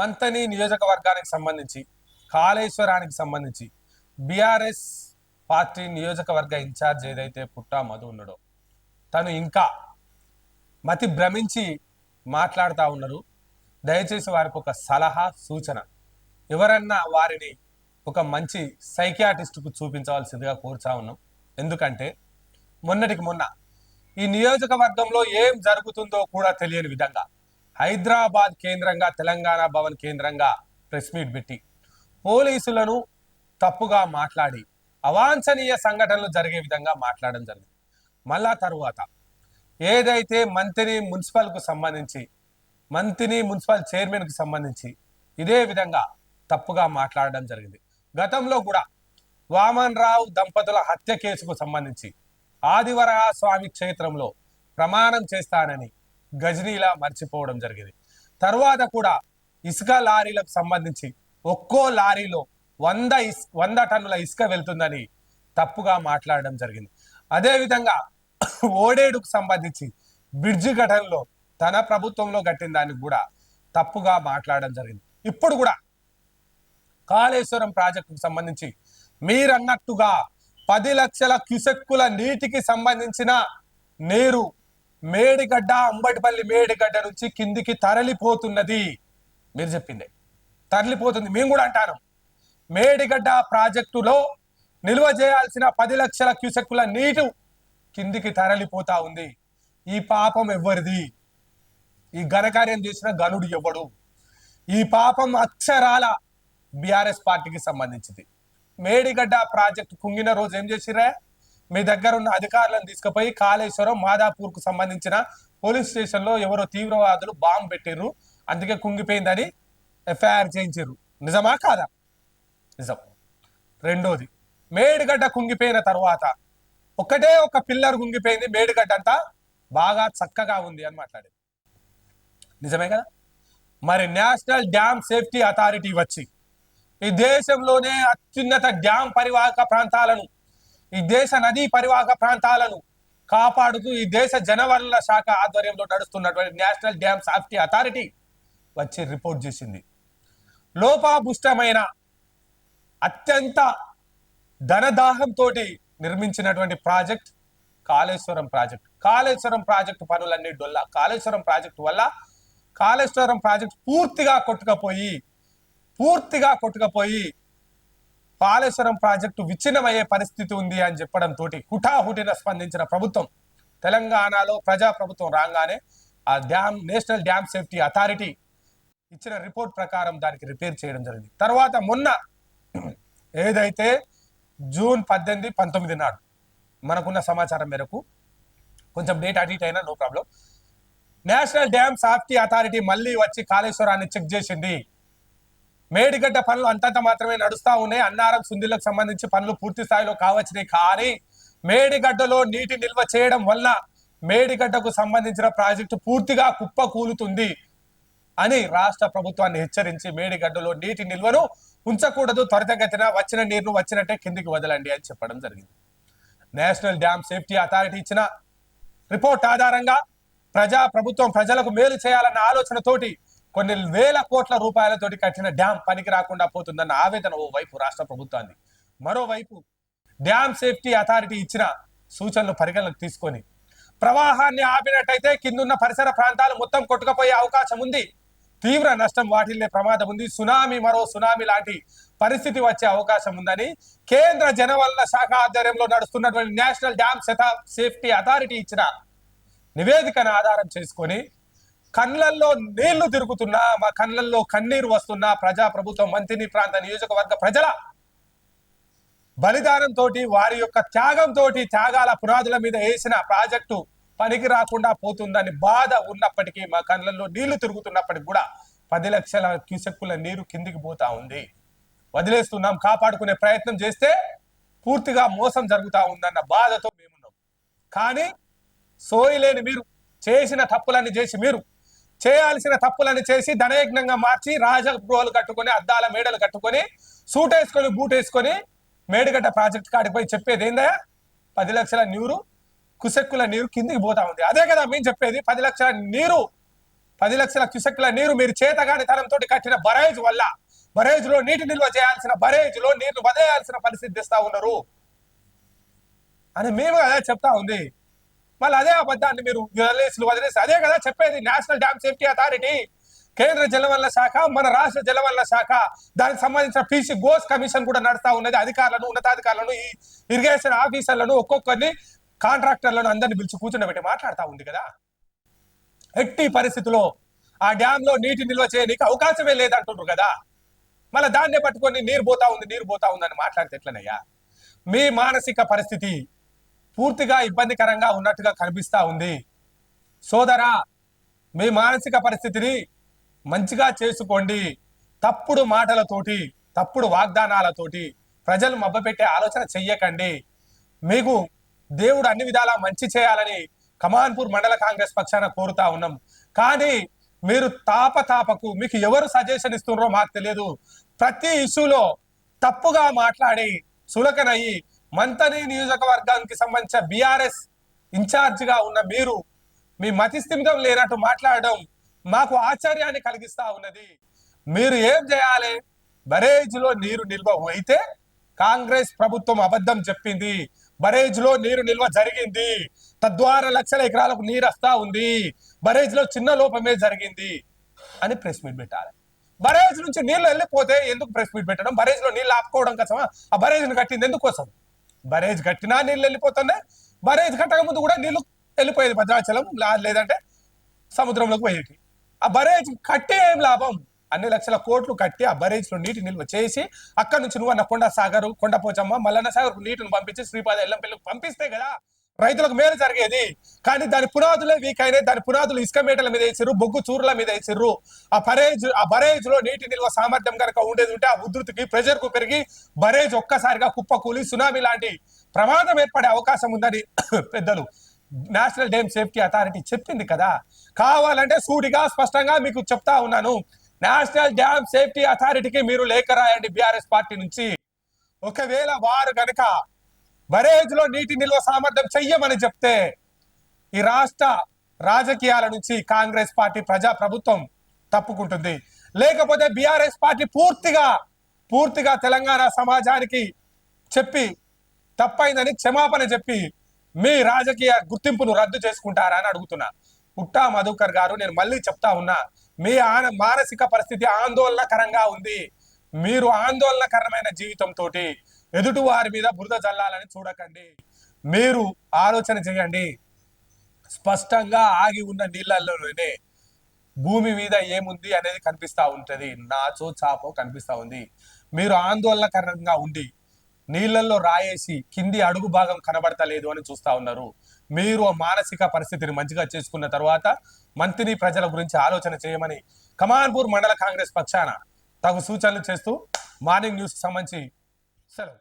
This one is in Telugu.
మంతని నియోజకవర్గానికి సంబంధించి కాళేశ్వరానికి సంబంధించి బీఆర్ఎస్ పార్టీ నియోజకవర్గ ఇన్ఛార్జ్ ఏదైతే పుట్టా మధు ఉన్నాడో తను ఇంకా మతి భ్రమించి మాట్లాడుతూ ఉన్నారు. దయచేసి వారికి ఒక సలహా సూచన. ఎవరన్నా వారిని ఒక మంచి సైకియాటిస్ట్కు చూపించవలసిందిగా కోరుచా ఉన్నాం. ఎందుకంటే మొన్నటికి మొన్న ఈ నియోజకవర్గంలో ఏం జరుగుతుందో కూడా తెలియని విధంగా హైదరాబాద్ కేంద్రంగా తెలంగాణ భవన్ కేంద్రంగా ప్రెస్ మీట్ పెట్టి పోలీసులను తప్పుగా మాట్లాడి అవాంఛనీయ సంఘటనలు జరిగే విధంగా మాట్లాడడం జరిగింది. మళ్ళా తరువాత ఏదైతే మంత్రి మున్సిపల్కు సంబంధించి మంత్రి మున్సిపల్ చైర్మన్కు సంబంధించి ఇదే విధంగా తప్పుగా మాట్లాడడం జరిగింది. గతంలో కూడా వామన్ రావు దంపతుల హత్య కేసుకు సంబంధించి ఆదివరహ స్వామి క్షేత్రంలో ప్రమాణం చేస్తానని గజనీలా మర్చిపోవడం జరిగింది. తర్వాత కూడా ఇసుక లారీలకు సంబంధించి ఒక్కో లారీలో వంద ఇస్ వంద టన్నుల ఇసుక వెళ్తుందని తప్పుగా మాట్లాడడం జరిగింది. అదేవిధంగా ఓడేడుకు సంబంధించి బ్రిడ్జి ఘటనలో తన ప్రభుత్వంలో కట్టిన దానికి కూడా తప్పుగా మాట్లాడడం జరిగింది. ఇప్పుడు కూడా కాళేశ్వరం ప్రాజెక్టుకు సంబంధించి మీరన్నట్టుగా పది లక్షల క్యుసెక్కుల నీటికి సంబంధించిన నీరు మేడిగడ్డ అంబటిపల్లి మేడిగడ్డ నుంచి కిందికి తరలిపోతున్నది. మీరు చెప్పింది. తరలిపోతుంది. మేము కూడా అంటాను. మేడిగడ్డ ప్రాజెక్టులో నిల్వ చేయాల్సిన పది లక్షల క్యూసెక్కుల నీరు కిందికి తరలిపోతా ఉంది. ఈ పాపం ఎవరిది ఈ ఘనకార్యం చేసిన గనుడు ఎవడు ఈ పాపం అక్షరాల బీఆర్ఎస్ పార్టీకి సంబంధించింది. మేడిగడ్డ ప్రాజెక్టు కుంగిన రోజు ఏం చేసిరా మీ దగ్గర ఉన్న అధికారులను తీసుకుపోయి కాళేశ్వరం మాదాపూర్కు సంబంధించిన పోలీస్ స్టేషన్లో ఎవరో తీవ్రవాదులు బాంబు పెట్టిర్రు. అందుకే కుంగిపోయిందని ఎఫ్ఐఆర్ చేయించారు నిజమా కాదా? నిజం. రెండోది మేడిగడ్డ కుంగిపోయిన తర్వాత ఒకటే ఒక పిల్లర్ కుంగిపోయింది. మేడిగడ్డ అంతా బాగా చక్కగా ఉంది అని మాట్లాడేది. నిజమే కదా? మరి నేషనల్ డ్యామ్ సేఫ్టీ అథారిటీ వచ్చి ఈ దేశంలోనే అత్యున్నత డ్యామ్ పరివాహక ప్రాంతాలను ఈ దేశ నదీ పరివాహక ప్రాంతాలను కాపాడుతూ ఈ దేశ జనవనరుల శాఖ ఆధ్వర్యంలో నడుస్తున్నటువంటి నేషనల్ డ్యామ్ సాఫ్టీ అథారిటీ వచ్చి రిపోర్ట్ చేసింది. లోపాభుష్టమైన అత్యంత ధనదాహంతో నిర్మించినటువంటి project Kaleshwaram project. Kaleshwaram project పనులన్నీ డొల్ల. కాళేశ్వరం ప్రాజెక్టు వల్ల కాళేశ్వరం ప్రాజెక్ట్ పూర్తిగా కొట్టుకపోయి పూర్తిగా కొట్టుకపోయి కాళేశ్వరం ప్రాజెక్టు విచ్ఛిన్నమయ్యే పరిస్థితి ఉంది అని చెప్పడంతో హుటాహుటిన స్పందించిన ప్రభుత్వం. తెలంగాణలో ప్రజా ప్రభుత్వం రాగానే ఆ dam national dam safety authority ఇచ్చిన రిపోర్ట్ ప్రకారం దానికి రిపేర్ చేయడం జరిగింది. తర్వాత మొన్న ఏదైతే జూన్ పద్దెనిమిది పంతొమ్మిది నాడు మనకున్న సమాచారం మేరకు కొంచెం డేట్ అటు ఇటు అయినా no problem. National dam safety authority మళ్ళీ వచ్చి కాళేశ్వరాన్ని చెక్ చేసింది. మేడిగడ్డ పనులు అంతంత మాత్రమే నడుస్తా ఉన్నాయి. అన్నారం సుందిలకు సంబంధించి పనులు పూర్తి స్థాయిలో కావచ్చినాయి. కానీ మేడిగడ్డలో నీటి నిల్వ చేయడం వల్ల మేడిగడ్డకు సంబంధించిన ప్రాజెక్టు పూర్తిగా కుప్ప కూలుతుంది అని రాష్ట్ర ప్రభుత్వాన్ని హెచ్చరించి మేడిగడ్డలో నీటి నిల్వను ఉంచకూడదు త్వరితగతిన వచ్చిన నీరును వచ్చినట్టే కిందికి వదలండి అని చెప్పడం జరిగింది. నేషనల్ డ్యామ్ సేఫ్టీ అథారిటీ ఇచ్చిన రిపోర్ట్ ఆధారంగా ప్రజా ప్రభుత్వం ప్రజలకు మేలు చేయాలన్న ఆలోచనతోటి కొన్ని వేల కోట్ల రూపాయలతోటి కట్టిన డ్యామ్ పనికి రాకుండా పోతుందన్న ఆవేదన ఓ వైపు రాష్ట్ర ప్రభుత్వాన్ని మరోవైపు డ్యామ్ సేఫ్టీ అథారిటీ ఇచ్చిన సూచనలు పరిగణలోకి తీసుకొని ప్రవాహాన్ని ఆపినట్టయితే కిందున్న పరిసర ప్రాంతాలు మొత్తం కొట్టుకుపోయే అవకాశం ఉంది. తీవ్ర నష్టం వాటిల్లే ప్రమాదం ఉంది. సునామీ మరో సునామీ లాంటి పరిస్థితి వచ్చే అవకాశం ఉందని కేంద్ర జనవల్ల శాఖ ఆధ్వర్యంలో నడుస్తున్నటువంటి నేషనల్ డ్యామ్ సెటా- సేఫ్టీ అథారిటీ ఇచ్చిన నివేదికను ఆధారం చేసుకొని కళ్ళల్లో నీళ్ళు తిరుగుతున్నా మా కళ్ళల్లో కన్నీరు వస్తున్నా ప్రజా ప్రభుత్వం మంత్రిని ప్రాంత నియోజకవర్గ ప్రజల బలిదానంతో వారి యొక్క త్యాగంతో త్యాగాల పునాదుల మీద వేసిన ప్రాజెక్టు పనికి రాకుండా పోతుందని బాధ ఉన్నప్పటికీ మా కళ్ళల్లో నీళ్ళు తిరుగుతున్నప్పటికి కూడా పది లక్షల క్యూసెక్కుల నీరు కిందికి పోతా ఉంది. వదిలేస్తున్నాం కాపాడుకునే ప్రయత్నం చేస్తే పూర్తిగా మోసం జరుగుతూ ఉందన్న బాధతో మేమున్నాం. కానీ సోయిలేని మీరు చేసిన తప్పులన్నీ చేసి మీరు చేయాల్సిన తప్పులను చేసి ధనయజ్ఞంగా మార్చి రాజగృహాలు కట్టుకొని అద్దాల మేడలు కట్టుకొని సూట్ వేసుకొని బూట్ వేసుకొని మేడిగడ్డ ప్రాజెక్ట్ కాడికి పోయి చెప్పేది ఏందయ్యా? పది లక్షల నీరు కుసెక్కుల నీరు కిందికి పోతా ఉంది. అదే కదా మేము చెప్పేది పది లక్షల నీరు పది లక్షల క్యూసెక్ల నీరు మీరు చేతగాని తనంతో కట్టిన బరేజ్ వల్ల బరేజ్లో నీటి నిల్వ చేయాల్సిన బరేజ్లో నీరు వదిలేయాల్సిన పరిస్థితి ఇస్తా ఉన్నారు. అని మేము అదే చెప్తా ఉంది. మళ్ళీ అదే అబద్ధాన్ని మీరు వదిలేసి వదిలేసి అదే కదా చెప్పేది నేషనల్ డ్యామ్ సేఫ్టీ అథారిటీ కేంద్ర జలవనరుల శాఖ మన రాష్ట్ర జలవనరుల శాఖ. దానికి సంబంధించిన పీసీ గోస్ కమిషన్ కూడా నడుస్తా ఉన్నది. అధికారులను ఉన్నతాధికారులను ఈ ఇరిగేషన్ ఆఫీసర్లను ఒక్కొక్కరిని కాంట్రాక్టర్లను అందరిని పిలిచి కూర్చుండబెట్టి మాట్లాడుతూ ఉంది కదా. ఎట్టి పరిస్థితిలో ఆ డ్యామ్లో నీటి నిల్వ చేయడానికి అవకాశమే లేదంటుండ్రు కదా. మళ్ళీ దాన్నే పట్టుకొని నీరు పోతా ఉంది నీరు పోతా ఉంది అని మాట్లాడితే ఎట్లనయ్యా? మీ మానసిక పరిస్థితి పూర్తిగా ఇబ్బందికరంగా ఉన్నట్టుగా కనిపిస్తూ ఉంది. సోదరా మీ మానసిక పరిస్థితిని మంచిగా చేసుకోండి. తప్పుడు మాటలతోటి తప్పుడు వాగ్దానాలతోటి ప్రజలు మబ్బపెట్టే ఆలోచన చెయ్యకండి. మీకు దేవుడు అన్ని విధాలా మంచి చేయాలని కమాన్పూర్ మండల కాంగ్రెస్ పక్షాన కోరుతా ఉన్నాం. కానీ మీరు తాపతాపకు మీకు ఎవరు సజెషన్ ఇస్తున్నారో మాకు తెలియదు. ప్రతి ఇష్యూలో తప్పుగా మాట్లాడి సులకనయ్యి మంతని నియోజకవర్గానికి సంబంధించిన బీఆర్ఎస్గా ఉన్న మీరు మీ మతిస్థిమితం లేనట్టు మాట్లాడడం మాకు ఆశ్చర్యాన్ని కలిగిస్తా ఉన్నది. మీరు ఏం చేయాలి? బరేజ్లో నీరు నిల్వ అయితే కాంగ్రెస్ ప్రభుత్వం అబద్ధం చెప్పింది. బరేజ్లో నీరు నిల్వ జరిగింది. తద్వారా లక్షల ఎకరాలకు నీరు వస్తా ఉంది. బరేజ్లో చిన్న లోపమే జరిగింది అని ప్రెస్ మీట్ పెట్టాలి. బరేజ్ నుంచి నీళ్ళు వెళ్ళిపోతే ఎందుకు ప్రెస్ మీట్ పెట్టడం? బరేజ్లో నీళ్ళు ఆపుకోవడం కోసమా? ఆ బరేజ్ని కట్టింది ఎందుకోసం? బరేజ్ కట్టినా నీళ్ళు వెళ్ళిపోతున్నాయి. బరేజ్ కట్టక ముందు కూడా నీళ్ళు వెళ్ళిపోయేది భద్రాచలం లా- లేదంటే సముద్రంలోకి పోయేటి ఆ బరేజ్ కట్టి ఏం లాభం? అన్ని లక్షల కోట్లు కట్టి ఆ బరేజ్లో నీటి నిల్వ చేసి అక్కడ నుంచి నువ్వు అన్న కొండ సాగర్ కొండపోచమ్మ మల్లన్న సాగర్ నీటిని పంపించి శ్రీపాద ఎల్లంపల్లికి పంపిస్తే కదా రైతులకు మేలు జరిగేది. కానీ దాని పునాదులే వీక్ అయినాయి. దాని పునాదులు ఇసుక మేటల మీద వేసారు బొగ్గు చూరుల మీద వేసారు ఆ బరేజ్ ఆ బరేజ్లో నీటి నిల్వ సామర్థ్యం కనుక ఉండేది ఉంటే ఆ ఉధృతికి ప్రెషర్కు పెరిగి బరేజ్ ఒక్కసారిగా కుప్పకూలి సునామీ లాంటి ప్రమాదం ఏర్పడే అవకాశం ఉందని పెద్దలు నేషనల్ డ్యామ్ సేఫ్టీ అథారిటీ చెప్పింది కదా. కావాలంటే సూటిగా స్పష్టంగా మీకు చెప్తా ఉన్నాను. నేషనల్ డ్యామ్ సేఫ్టీ అథారిటీకి మీరు లేఖ రాయండి. బీఆర్ఎస్ పార్టీ నుంచి. ఒకవేళ వారు కనుక బరేజ్లో నీటి నిల్వ సామర్థ్యం చెయ్యమని చెప్తే ఈ రాష్ట్ర రాజకీయాల నుంచి కాంగ్రెస్ పార్టీ ప్రజా ప్రభుత్వం తప్పుకుంటుంది. లేకపోతే బీఆర్ఎస్ పార్టీ పూర్తిగా పూర్తిగా తెలంగాణ సమాజానికి చెప్పి తప్పైందని క్షమాపణ చెప్పి మీ రాజకీయ గుర్తింపును రద్దు చేసుకుంటారా అని అడుగుతున్నా. ఉట్టా మధుకర్ గారు నేను మళ్ళీ చెప్తా ఉన్నా మీ ఆన- మానసిక పరిస్థితి ఆందోళనకరంగా ఉంది. మీరు ఆందోళనకరమైన జీవితంతో ఎదుటి వారి మీద బురద చల్లాలని చూడకండి. మీరు ఆలోచన చేయండి. స్పష్టంగా ఆగి ఉన్న నీళ్ళల్లోనే భూమి మీద ఏముంది అనేది కనిపిస్తూ ఉంటుంది. నాచో చాపో కనిపిస్తూ ఉంది. మీరు ఆందోళనకరంగా ఉండి నీళ్ళల్లో రాయేసి కింది అడుగు భాగం కనబడతలేదు అని చూస్తూ ఉన్నారు. మీరు ఆ మానసిక పరిస్థితిని మంచిగా చేసుకున్న తర్వాత మంత్రి ప్రజల గురించి ఆలోచన చేయమని కమాన్పూర్ మండల కాంగ్రెస్ పక్షాన తగు సూచనలు చేస్తూ మార్నింగ్ న్యూస్ సంబంధించి సెలవు